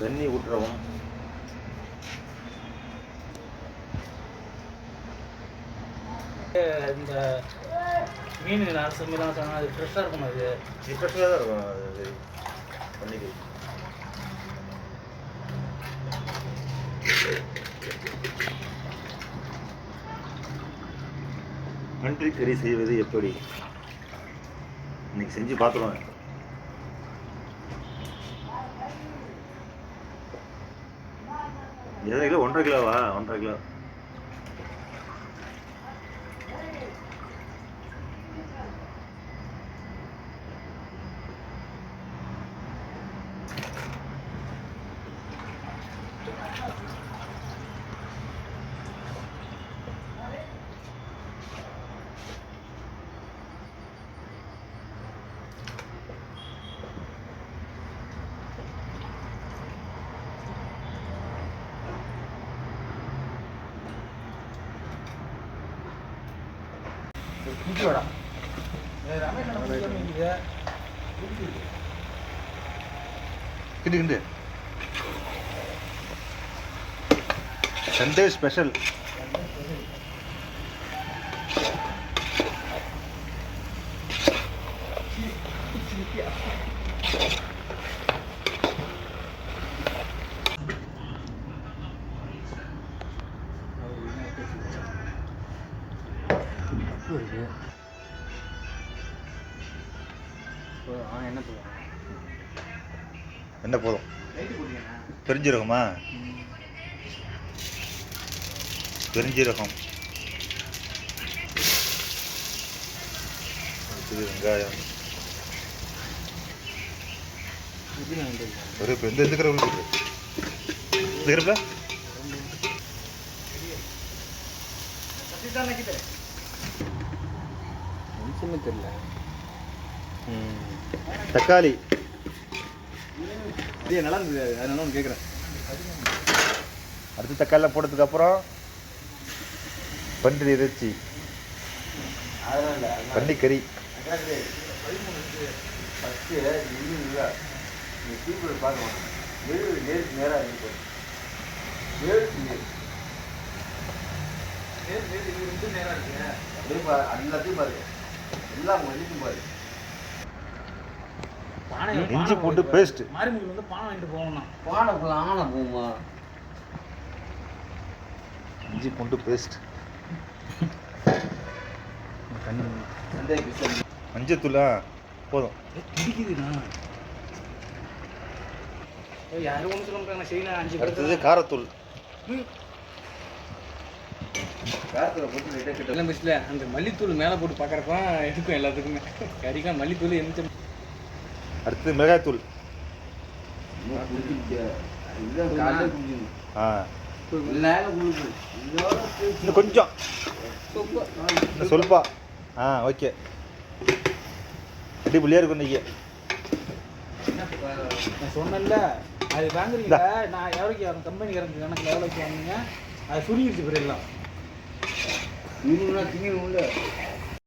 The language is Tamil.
தண்ணி ஊற்றுறவும் இந்த மீன் அரசு மீன்லாம் சொன்னால் அது ஃப்ரெஷ்ஷாக இருக்கும் அது? ஃப்ரெஷ்ஷாக தான் இருக்கும். அது பண்ணிக்கு நன்றி கறி செய்வது எப்படி? இன்னைக்கு செஞ்சு பார்த்துருவேன் எத்தனை கிலோ ஒன்றரை கிலோவா? ஒன்றரை கிலோ. குட்டியோடா ரமேஷ் அண்ணா குட்டி கிண்டு கிண்டு சண்டே ஸ்பெஷல் இருக்கு ஆ என்ன சொல்லுவாங்க என்ன போதும்? பெருஞ்சீரகமா? பெருஞ்சீரகம். வெங்காயம். ஒரு இப்போ எந்த கரை இருக்கு? இந்த நிமிஷமே தெரியல. தக்காளி. இது நல்லா இருந்தது அதனால ஒன்று கேட்குறேன் அடுத்து தக்காளிலாம் போட்டதுக்கு அப்புறம் பன்றி இறைச்சி. பன்றி கறி இஞ்சி பூண்டு பேஸ்ட் மாரிமுகில் வந்து பானை வாங்கிட்டு போகணும் பானைக்குள்ள ஆனை போமா. இஞ்சி பூண்டு பேஸ்ட் மஞ்சத்தூளா? போதும். பிடிக்குதுண்ணா யாரும் ஒன்று சொல்ல செய்யணும் அஞ்சு அடுத்தது காரத்தூள். எல்லாம் பெஸ்ட்ல அந்த மல்லித்தூள் மேலே போட்டு பார்க்குறப்ப இருக்கும் எல்லாத்துக்குமே. கறிக்கா மல்லித்தூள் எந்த அடுத்தது மிளகாய்த்தூள். ஆ. கொஞ்சம். சொல்பா. ஆ ஓகே. அடிப்பொலியாக இருக்கும் இன்னைக்கு? நான் சொன்னேன்ல அது வாங்குறீங்க நான் எவ்வளோக்கு அந்த கம்பெனி கணக்கில் எவ்வளோக்கு வாங்குங்க அது சுருங்கிடுச்சு பிறகு எல்லாம். 你不那他肯定不